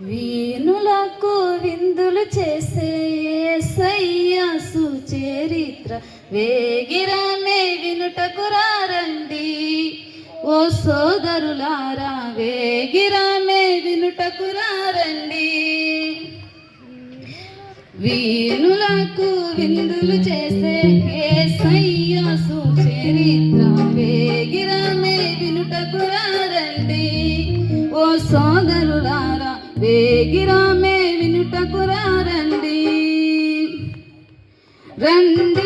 వీణులకు విందులు చేసే సయ్యాసు చరిత్ర వేగిరామే వినుటకు రండి ఓ సోదరులారా వేగిరామే వినుటకు రండి వీణులకు విందులు చేసే సయ్యాసు సోదరులారా వేగిరామే వినుటకు రండి రండి